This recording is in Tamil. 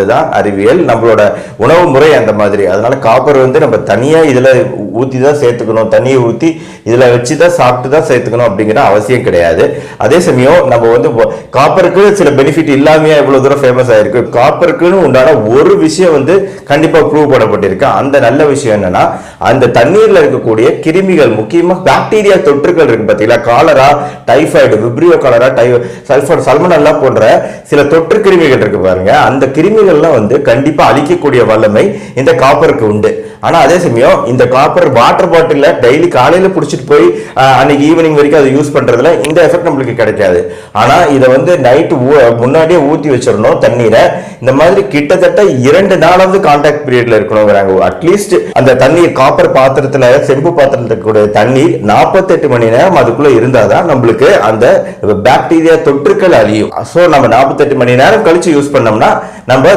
இதுதான் அறிவியல் நம்மளோட உணவு முறை அந்த மாதிரி. அதனால காப்பர் வந்து நம்ம தனியாக இதில் ஊற்றி தான் சேர்த்துக்கணும். தண்ணியை ஊற்றி இதில் வச்சு தான் சாப்பிட்டு தான் சேர்த்துக்கணும் அப்படிங்கிற அவசியம் கிடையாது. அதே சமயம் நம்ம வந்து காப்பருக்கு சில பெனிஃபிட் இல்லாமையா இவ்வளோ தூரம் ஃபேமஸ் ஆயிருக்கு. காப்பருக்குன்னு உண்டான ஒரு விஷயம் வந்து கண்டிப்பாக ப்ரூவ் பண்ணப்பட்டிருக்கு. அந்த நல்ல விஷயம் என்னன்னா அந்த தண்ணீரில் இருக்கக்கூடிய கிருமிகள் முக்கியமாக பாக்டீரியா தொற்றுகள் இருக்கு பார்த்தீங்களா காலரா டைஃபாய்டு விப்ரியோ காலரா டை சல்ஃபர் சல்மனல்லா போன்ற சில தொற்று கிருமிகள் இருக்கு பாருங்க. அந்த கிருமி கிருமிகள்லாம் வந்து கண்டிப்பாக அழிக்கக்கூடிய வல்லமை இந்த காப்பருக்கு உண்டு. ஆனால் அதே சமயம் இந்த காப்பர் வாட்டர் பாட்டிலில் டெய்லி காலையில் பிடிச்சிட்டு போய் அன்னைக்கு ஈவினிங் வரைக்கும் அதை யூஸ் பண்ணுறதுல இந்த எஃபெக்ட் நம்மளுக்கு கிடைக்காது. ஆனால் இதை வந்து நைட்டு முன்னாடியே ஊற்றி வச்சிடணும் தண்ணீரை. இந்த மாதிரி கிட்டத்தட்ட இரண்டு நாளாவது கான்டாக்ட் பீரியட்ல இருக்கணுங்கிறாங்க. அட்லீஸ்ட் அந்த தண்ணீர் காப்பர் பாத்திரத்தில் செம்பு பாத்திரத்தில் கூட தண்ணீர் 48 மணி நேரம் அதுக்குள்ளே இருந்தால் தான் நம்மளுக்கு அந்த பாக்டீரியா தொற்றுக்கள் அழியும். ஸோ நம்ம 48 மணி நேரம் கழிச்சு யூஸ் பண்ணோம்னா நம்ம